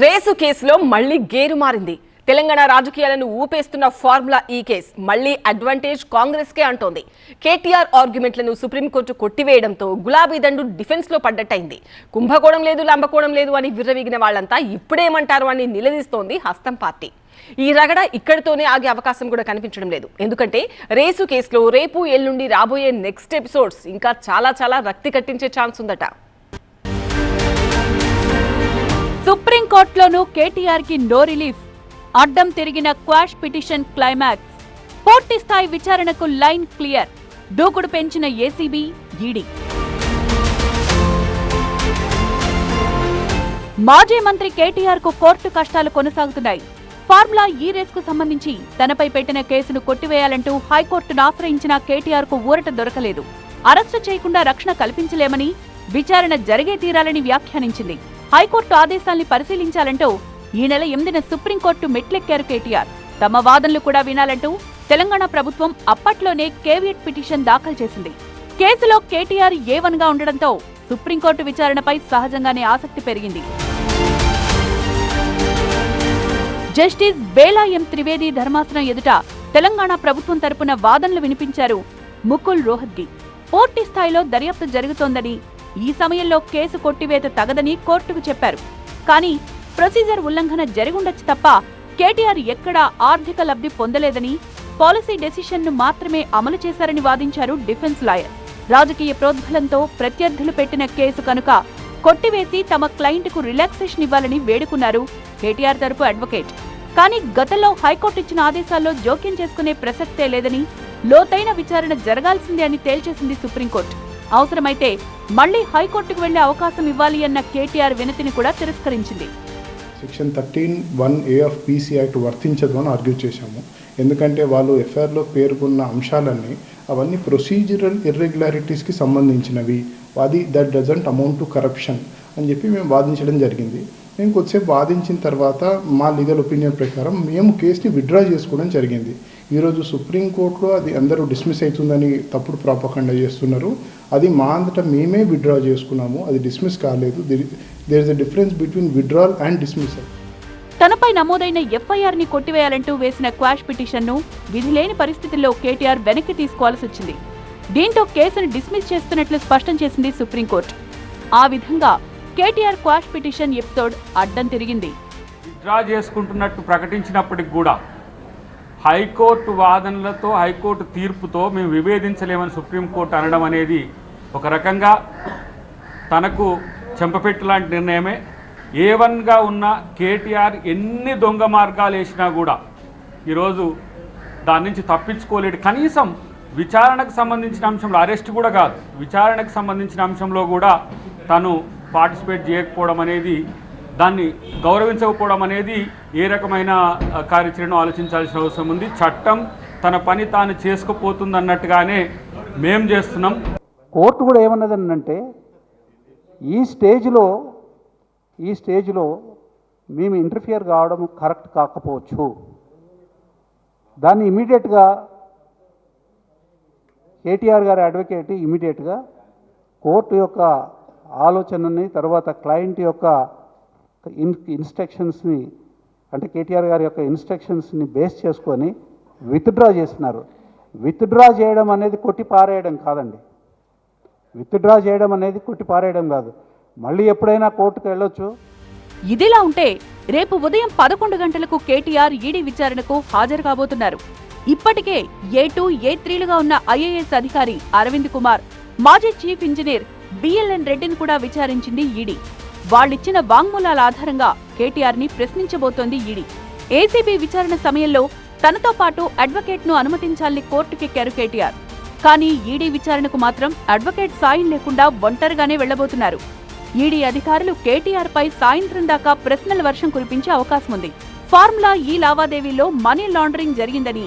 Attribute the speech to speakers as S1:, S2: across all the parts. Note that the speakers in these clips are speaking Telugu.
S1: రేసు కేసులో మళ్ళీ గేరు మారింది. తెలంగాణ రాజకీయాలను ఊపేస్తున్న ఫార్ములా ఈ కేస్ మళ్ళీ అడ్వాంటేజ్ కాంగ్రెస్ కే అంటోంది. కేటీఆర్ ఆర్గ్యుమెంట్లను సుప్రీంకోర్టు కొట్టివేయడంతో గులాబీ దండు డిఫెన్స్లో పడ్డట్టయింది. కుంభకోణం లేదు లంబకోణం లేదు అని విర్రవీగిన వాళ్ళంతా ఇప్పుడేమంటారు అని నిలదీస్తోంది హస్తం పార్టీ. ఈ రగడ ఇక్కడితోనే ఆగే అవకాశం కూడా కనిపించడం లేదు. ఎందుకంటే రేసు కేసులో రేపు ఎల్లుండి రాబోయే నెక్స్ట్ ఎపిసోడ్స్ ఇంకా చాలా చాలా రక్తి కట్టించే ఛాన్స్ ఉందట.
S2: సుప్రీంకోర్టులోనూ కేటీఆర్కి నో రిలీఫ్. అడ్డం తిరిగిన క్వాష్ పిటిషన్ క్లైమాక్స్. పూర్తి స్థాయి విచారణకు లైన్ క్లియర్. దూకుడు పెంచిన ఏసీబీ ఈడీ. మాజీ మంత్రి కేటీఆర్కు కోర్టు కష్టాలు కొనసాగుతున్నాయి. ఫార్ములా ఈ రేస్కు సంబంధించి తనపై పెట్టిన కేసును కొట్టివేయాలంటూ హైకోర్టును ఆశ్రయించిన కేటీఆర్కు ఊరట దొరకలేదు. అరెస్టు చేయకుండా రక్షణ కల్పించలేమని విచారణ జరిగే తీరాలని వ్యాఖ్యానించింది. హైకోర్టు ఆదేశాల్ని పరిశీలించాలంటూ ఈ నెల ఎనిమిదిన సుప్రీంకోర్టు మెట్లెక్కారు కేటీఆర్. తమ వాదనలు కూడా వినాలంటూ తెలంగాణ ప్రభుత్వం అప్పట్లోనే కేవియట్ పిటిషన్ దాఖలు చేసింది. కేసులో కేటీఆర్ ఏ గా ఉండడంతో సుప్రీంకోర్టు విచారణపై సహజంగానే ఆసక్తి పెరిగింది. జస్టిస్ బేలా ఎం త్రివేది ధర్మాసనం ఎదుట తెలంగాణ ప్రభుత్వం తరపున వాదనలు వినిపించారు ముకుల్ రోహద్గి పూర్తి స్థాయిలో దర్యాప్తు జరుగుతోందని ఈ సమయంలో కేసు కొట్టివేత తగదని కోర్టుకు చెప్పారు. కానీ ప్రొసీజర్ ఉల్లంఘన జరిగుండొచ్చు తప్ప కేటీఆర్ ఎక్కడా ఆర్థిక లబ్ధి పొందలేదని పాలసీ డెసిషన్ను మాత్రమే అమలు చేశారని వాదించారు డిఫెన్స్ లాయర్. రాజకీయ ప్రోద్బలంతో ప్రత్యర్థులు పెట్టిన కేసు కనుక కొట్టివేసి తమ క్లయింట్కు రిలాక్సేషన్ ఇవ్వాలని వేడుకున్నారు కేటీఆర్ తరపు అడ్వకేట్. కానీ గతంలో హైకోర్టు ఇచ్చిన ఆదేశాల్లో జోక్యం చేసుకునే ప్రసక్తే లేదని లోతైన విచారణ జరగాల్సిందే అని తేల్చేసింది సుప్రీంకోర్టు. అవసరమైతే మళ్ళీ హైకోర్టుకు వెళ్ళే అవకాశం ఇవ్వాలి అన్న కేటీఆర్ వినతిని కూడా తిరస్కరించింది.
S3: Section thirteen one A of PC act వర్తించదు అని ఆర్గ్యూ చేశాము. ఎందుకంటే వాళ్ళు ఎఫ్ఐఆర్లో పేర్కొన్న అంశాలన్నీ అవన్నీ ప్రొసీజరల్ ఇర్రెగ్యులారిటీస్కి సంబంధించినవి. అది that doesn't amount to corruption అని చెప్పి మేము వాదించడం జరిగింది. మేము కొద్దిసేపు వాదించిన తర్వాత మా లీగల్ ఒపీనియన్ ప్రకారం మేము కేసుని విత్డ్రా చేసుకోవడం జరిగింది. ఈరోజు సుప్రీంకోర్టులో అది అందరూ డిస్మిస్ అవుతుందని తప్పుడు ప్రాపకండా చేస్తున్నారు. అది మా అంతటా మేమే విత్డ్రా చేసుకున్నాము. అది డిస్మిస్ కాలేదు. There is a difference between withdrawal and dismissal
S2: తనపై నమోదైన ఎఫ్ఐఆర్ని కొట్టివేయాలంటూ వేసిన క్వాష్ పిటిషన్ను విధిలేని పరిస్థితుల్లో కేటీఆర్ వెనక్కి తీసుకోవాల్సి వచ్చింది. దీంతో కేసును డిస్మిస్ చేస్తున్నట్లు స్పష్టం చేసింది సుప్రీంకోర్టు. ఆ విధంగా కేటీఆర్ క్వాష్ పిటిషన్ ఎపిసోడ్ అడ్డం తిరిగింది.
S4: విత్డ్రా చేసుకుంటున్నట్టు ప్రకటించినప్పటికి కూడా హైకోర్టు వాదనలతో హైకోర్టు తీర్పుతో మేము విభేదించలేమని సుప్రీంకోర్టు అనడం అనేది ఒక రకంగా తనకు చెంపపెట్టు లాంటి నిర్ణయమే. ఏ వన్గా ఉన్న కేటీఆర్ ఎన్ని దొంగ మార్గాలు వేసినా కూడా ఈరోజు దాని నుంచి తప్పించుకోలేడు. కనీసం విచారణకు సంబంధించిన అంశంలో అరెస్ట్ కూడా కాదు. విచారణకు సంబంధించిన అంశంలో కూడా తను పార్టిసిపేట్ చేయకపోవడం అనేది దాన్ని గౌరవించకపోవడం అనేది ఏ రకమైన కార్యాచరణ ఆలోచించాల్సిన అవసరం ఉంది. చట్టం తన పని తాను చేసుకుపోతుంది అన్నట్టుగానే మేం చేస్తున్నాం.
S5: కోర్టు కూడా ఏమన్నది అంటే ఈ స్టేజ్లో ఈ స్టేజ్లో మేము ఇంటర్ఫియర్ కావడం కరెక్ట్ కాకపోవచ్చు. దాన్ని ఇమీడియట్గా కేటీఆర్ గారి అడ్వకేట్ ఇమీడియట్గా కోర్టు యొక్క ఆలోచనని తర్వాత క్లయింట్ యొక్క ఇన్ ఇన్స్ట్రక్షన్స్ని అంటే కేటీఆర్ గారి యొక్క ఇన్స్ట్రక్షన్స్ని బేస్ చేసుకొని విత్డ్రా చేసినారు విత్డ్రా చేయడం అనేది కొట్టి పారేయడం కాదండి. విత్డ్రా చేయడం అనేది కొట్టి పారేయడం కాదు. మళ్ళీ ఎప్పుడైనా కోర్టుకు వెళ్ళొచ్చు.
S2: ఇదిలా ఉంటే రేపు ఉదయం పదకొండు గంటలకు కేటీఆర్ ఈడీ విచారణకు హాజరు కాబోతున్నారు. ఇప్పటికే ఏ టూ ఏ త్రీలుగా ఉన్న ఐఏఎస్ అధికారి అరవింద్ కుమార్ మాజీ చీఫ్ ఇంజనీర్ బిఎల్ఎన్ రెడ్డిని కూడా విచారించింది ఈడీ. వాళ్ళిచ్చిన వాంగ్మూలాల ఆధారంగా కేటీఆర్ని ప్రశ్నించబోతోంది ఈడీ. ఏసీబీ విచారణ సమయంలో తనతో పాటు అడ్వకేట్ను అనుమతించాలని కోర్టుకెక్కారు కేటీఆర్. కానీ ఈడీ విచారణకు మాత్రం అడ్వకేట్ సాయం లేకుండా ఒంటరిగానే వెళ్ళబోతున్నారు ఈడీ అధికారులు కేటీఆర్ పై సాయంత్రం దాకా ప్రశ్నల వర్షం కురిపించే అవకాశం ఉంది. ఫార్ములా ఈ లావాదేవీలో మనీ లాండరింగ్ జరిగిందని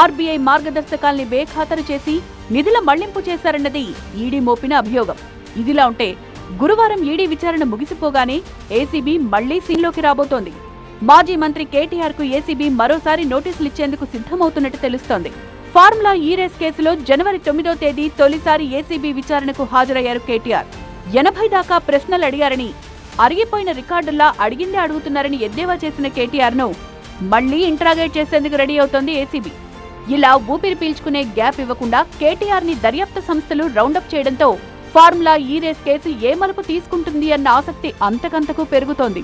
S2: ఆర్బీఐ మార్గదర్శకాల్ని బేఖాతరు చేసి నిధుల మళ్ళింపు చేశారన్నది ఈడీ మోపిన అభియోగం. ఇదిలా ఉంటే గురువారం ఈడీ విచారణ ముగిసిపోగానే ఏసీబీ మళ్ళీ సీన్లోకి రాబోతోంది. మాజీ మంత్రి కేటీఆర్కు ఏసీబీ మరోసారి నోటీసులు ఇచ్చేందుకు సిద్ధమవుతున్నట్టు తెలుస్తోంది. ఫార్ములా ఈ రేస్ కేసులో జనవరి తొమ్మిదో తేదీ తొలిసారి ఏసీబీ విచారణకు హాజరయ్యారు కేటీఆర్. ఎనభై దాకా ప్రశ్నలు అడిగారని అరిగిపోయిన రికార్డుల్లా అడిగిందే అడుగుతున్నారని ఎద్దేవా చేసిన కేటీఆర్ను మళ్ళీ ఇంట్రాగేట్ చేసేందుకు రెడీ అవుతోంది ఏసీబీ. ఇలా ఊపిరి పీల్చుకునే గ్యాప్ ఇవ్వకుండా కేటీఆర్ని దర్యాప్తు సంస్థలు రౌండప్ చేయడంతో ఫార్ములా ఈ రేస్ కేసు ఏ మలుపు తీసుకుంటుంది అన్న ఆసక్తి అంతకంతకు పెరుగుతోంది.